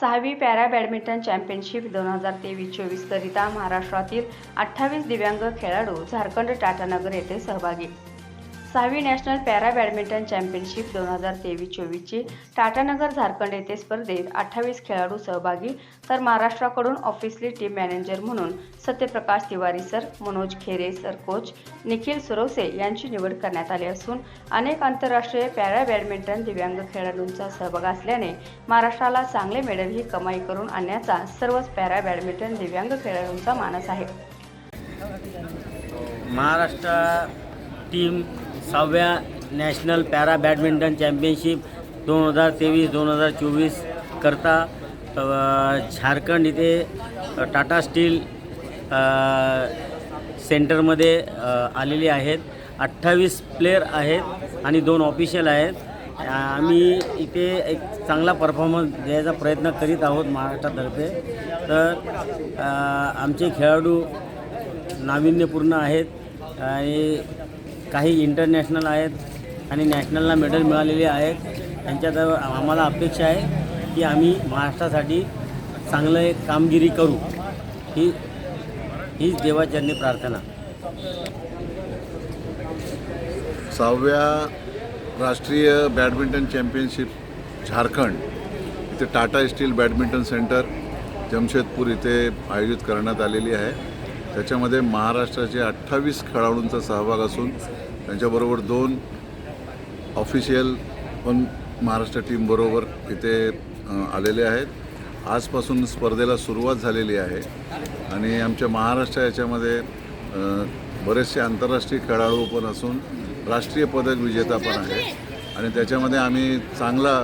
सहावी para badminton championship दोन हजार तेवीस चोवीसकरिता महाराष्ट्रातील अठ्ठावीस दिव्यांग खेळाडू झारखंड टाटानगर येथे सहभागी सहावी नॅशनल पॅरा बॅडमिंटन चॅम्पियनशिप दोन हजार तेवीस चोवीसची टाटानगर झारखंड येथे स्पर्धेत अठ्ठावीस खेळाडू सहभागी तर महाराष्ट्राकडून ऑफिसली टीम मॅनेजर म्हणून सत्यप्रकाश तिवारी सर मनोज खेरे सर कोच निखिल सुरवसे यांची निवड करण्यात आली असून अनेक आंतरराष्ट्रीय पॅरा बॅडमिंटन दिव्यांग खेळाडूंचा सहभाग असल्याने महाराष्ट्राला चांगले मेडल ही कमाई करून आणण्याचा सर्वच पॅरा बॅडमिंटन दिव्यांग खेळाडूंचा मानस आहे. महाराष्ट्र टीम सहाव्या नॅशनल पॅरा बॅडमिंटन चॅम्पियनशिप दोन हजार तेवीस दोन हजार चोवीस करता झारखंड इथे टाटा स्टील सेंटरमध्ये आलेले आहेत. अठ्ठावीस प्लेयर आहेत आणि दोन ऑफिशियल आहेत. आम्ही इथे एक चांगला परफॉर्मन्स द्यायचा प्रयत्न करीत आहोत महाराष्ट्रातर्फे तर आमचे खेळाडू नाविन्यपूर्ण आहेत आणि काही इंटरनॅशनल आहेत आणि नॅशनलला मेडल मिळालेले आहेत. त्यांच्यात आम्हाला अपेक्षा आहे की आम्ही महाराष्ट्रासाठी चांगलं एक कामगिरी करू. ही हीच देवाचरणी प्रार्थना. सहाव्या राष्ट्रीय बॅडमिंटन चॅम्पियनशिप झारखंड इथे Tata Steel badminton centre Jamshedpur इथे आयोजित करण्यात आलेली आहे. त्याच्यामध्ये महाराष्ट्राचे अठ्ठावीस खेळाडूंचा सहभाग असून त्यांच्याबरोबर दोन ऑफिशियल पण महाराष्ट्र टीमबरोबर इथे आलेले आहेत. आजपासून स्पर्धेला सुरुवात झालेली आहे. आणि आमच्या महाराष्ट्र याच्यामध्ये बरेचसे आंतरराष्ट्रीय खेळाडू पण असून राष्ट्रीय पदक विजेता पण आहे आणि त्याच्यामध्ये आम्ही चांगला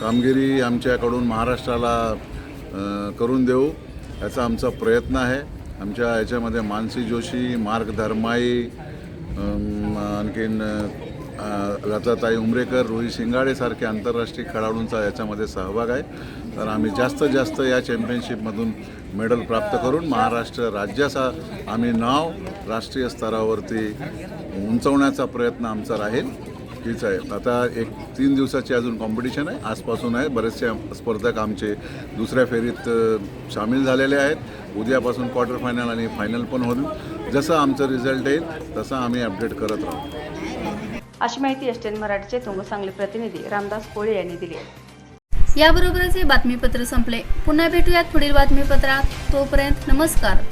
कामगिरी आमच्याकडून महाराष्ट्राला करून देऊ याचा आमचा प्रयत्न आहे. आमच्या याच्यामध्ये मानसी जोशी मार्क धर्माई आणखीन लताताई उमरेकर रोहित शिंगाडेसारखे आंतरराष्ट्रीय खेळाडूंचा याच्यामध्ये सहभाग आहे. तर आम्ही जास्तीत जास्त या चॅम्पियनशिपमधून मेडल प्राप्त करून महाराष्ट्र राज्याचा आम्ही नाव राष्ट्रीय स्तरावरती उंचवण्याचा प्रयत्न आमचा राहील. हीच आहे. आता एक तीन दिवसाची अजून कॉम्पिटिशन आहे. आजपासून आहे. बरेचसे स्पर्धक आमचे दुसऱ्या फेरीत सामील झालेले आहेत. उद्यापासून क्वार्टर फायनल आणि फायनल पण होईल. जसं आमचं रिझल्ट येईल तसं आम्ही अपडेट करत राहू. अशी माहिती एस टेन मराठीचे तुंग सांगली प्रतिनिधी रामदास कोळी यांनी दिली याबरोबरच हे बातमीपत्र संपले. पुन्हा भेटूयात पुढील बातमीपत्रात. तोपर्यंत नमस्कार.